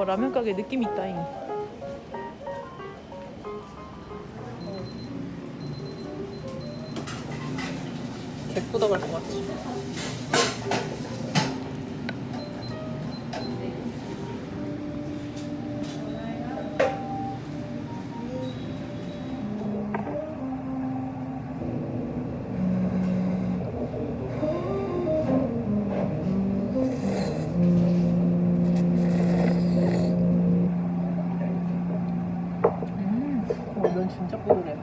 와 라면 가게 느낌 있다잉. 개쁘다 갈것 같지. 진짜 뽀르래.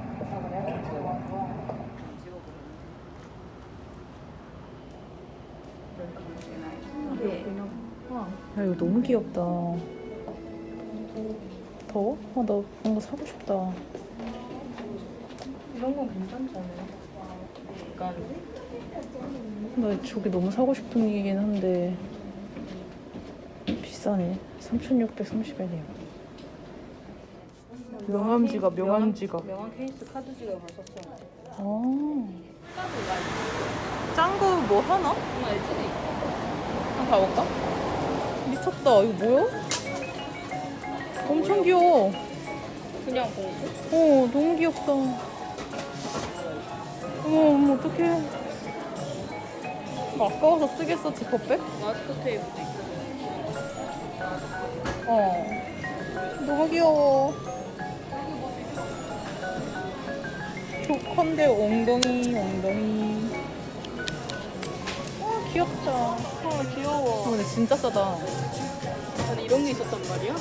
야 이거 너무 귀엽다. 더워? 아, 나 그런 거 사고 싶다. 이런 건 괜찮잖아요. 약간 나 저게 너무 사고 싶은 이긴 한데 비싸네. 3,630엔이야. 명함 지갑, 명함 지갑. 명함 케이스 카드 지갑을 썼어요. 아. 짠거뭐 하나? 정말 LCD. 한번 가볼까? 미쳤다. 이거 뭐야? 엄청 귀여워. 그냥 공수? 어, 너무 귀엽다. 어머, 어머, 어떡해. 아까워서 쓰겠어, 지퍼백? 마스크 테이프도 있고. 어. 너무 귀여워. 조컨대 엉덩이, 엉덩이. 아, 귀엽다. 아 귀여워. 아, 근데 진짜 싸다. 아니 이런 게 있었단 말이야?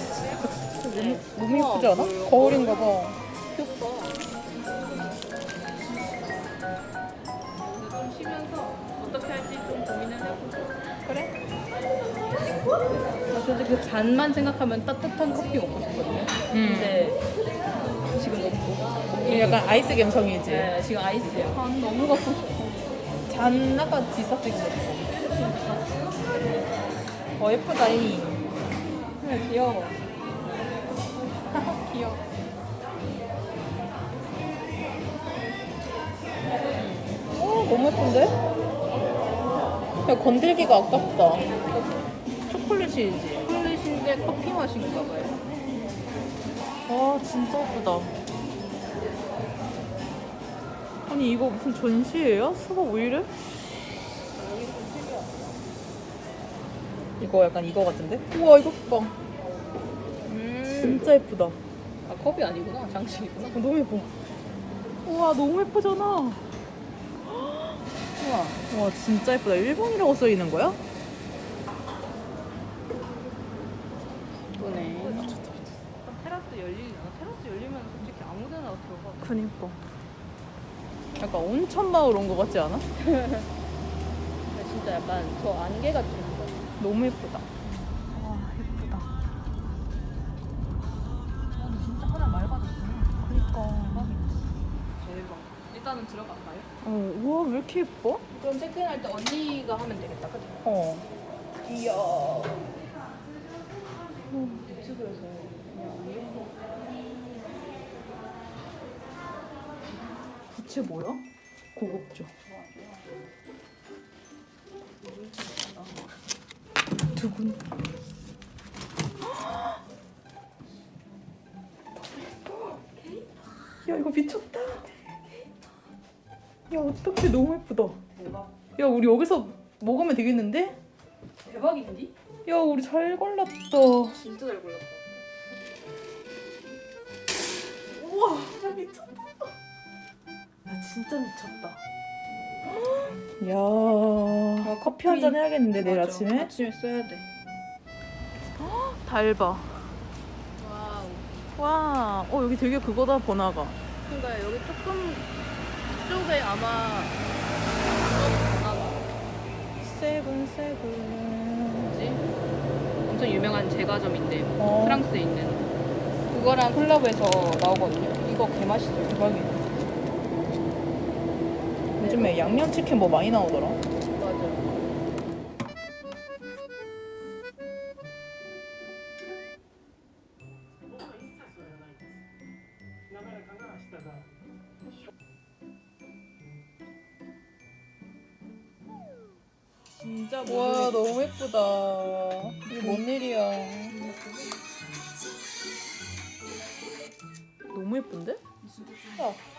너무, 너무 우와, 예쁘지 않아? 뭐예요? 거울인가 봐. 귀엽다. 오늘 좀 쉬면서 어떻게 할지 좀 고민을 해보자. 그래? 나 솔직히 그 잔만 생각하면 따뜻한 커피 먹고 싶거든요. 음. 근데 약간 아이스 감성이지. 네, 지금 아이스예요. 아, 너무 갖고 싶어. 잔 아까 비쌌지 근데. 어 예쁘다이. 네, 귀여워. 귀여워. 어 너무 예쁜데? 야 건들기가 아깝다. 초콜릿이지. 초콜릿인데 커피 맛인가 봐요. 와 진짜 예쁘다. 아니 이거 무슨 전시예요? 수박 왜 이래? 이거 약간 이거 같은데? 우와 이거 봐. 음. 진짜 예쁘다. 어, 아 컵이 아니구나. 장식이구나. 너무 예뻐. 우와 너무 예쁘잖아. 우와 와 진짜 예쁘다. 일본이라고 써 있는 거야? 이거네. 테라스 열리려나? 테라스 열리면 솔직히 아무데나 들어가. 그니까. 약간 온천 마을 온거 같지 않아? 진짜 약간 저 안개 같은 거. 너무 예쁘다. 와 예쁘다. 아, 진짜 하나 맑아졌구나. 그니까. 대박. 일단은 들어갈까요? 어, 우와 왜 이렇게 예뻐? 그럼 체크인할 때 언니가 하면 되겠다. 그죠? 어. 이야. 유튜브에서 그냥 이런 부채 뭐야? 고급져. 두근. 야 이거 미쳤다. 야 어떡해 너무 예쁘다. 대박. 야 우리 여기서 먹으면 되겠는데? 대박인디? 야 우리 잘 골랐다. 진짜 잘 골랐다. 우와 야 미쳤다. 야 진짜 미쳤다. 야 커피 한 잔 해야겠는데 내일 맞아. 아침에? 아침에 써야 돼. 달바. 와우. 와, 어 여기 되게 그거다 번화가. 그러니까 여기 조금 쪽에 아마 세븐 세븐. 뭐지? 엄청 유명한 제과점인데 어. 프랑스에 있는 그거랑 콜라보해서 나오거든요. 이거 개 맛있어요. 대박이네. 요 요즘에 양념치킨 뭐 많이 나오더라. 진짜 와 너무 예쁘다. 이게 뭔 일이야? 너무 예쁜데? 야.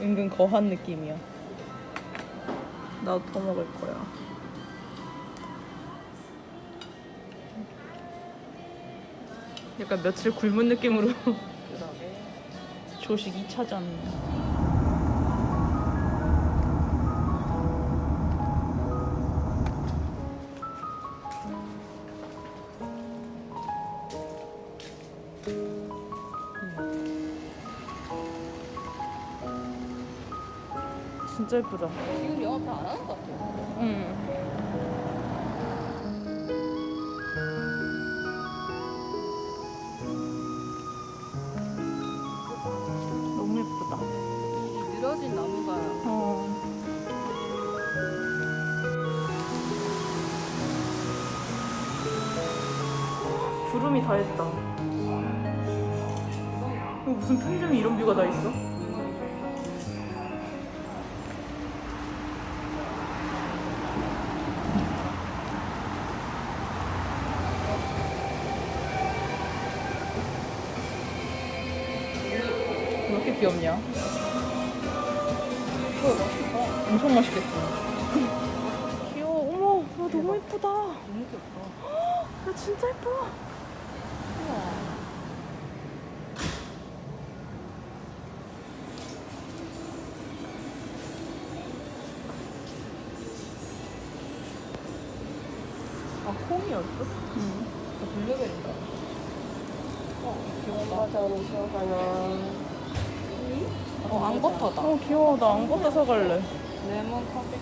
은근 거한 느낌이야. 나도 더 먹을 거야. 약간 며칠 굶은 느낌으로. 조식 2차전. 진짜 예쁘다. 지금 영업 다안 하는 것 같아요. 응. 너무 예쁘다. 이 늘어진 나무가 어. 구름이 다 했다. 이거 무슨 편의점에 이런 뷰가 다 있어? 왜 이렇게 귀엽냐? 엄청 맛있겠지. 귀여워. 어머, 나 너무 예쁘다. 너무 귀엽다. 나 진짜 예뻐. 아 콩이었어? 응. 저 블루베리인가? 어, 안 버터다. 어, 귀여워. 나안 버터 사갈래. 레몬 커피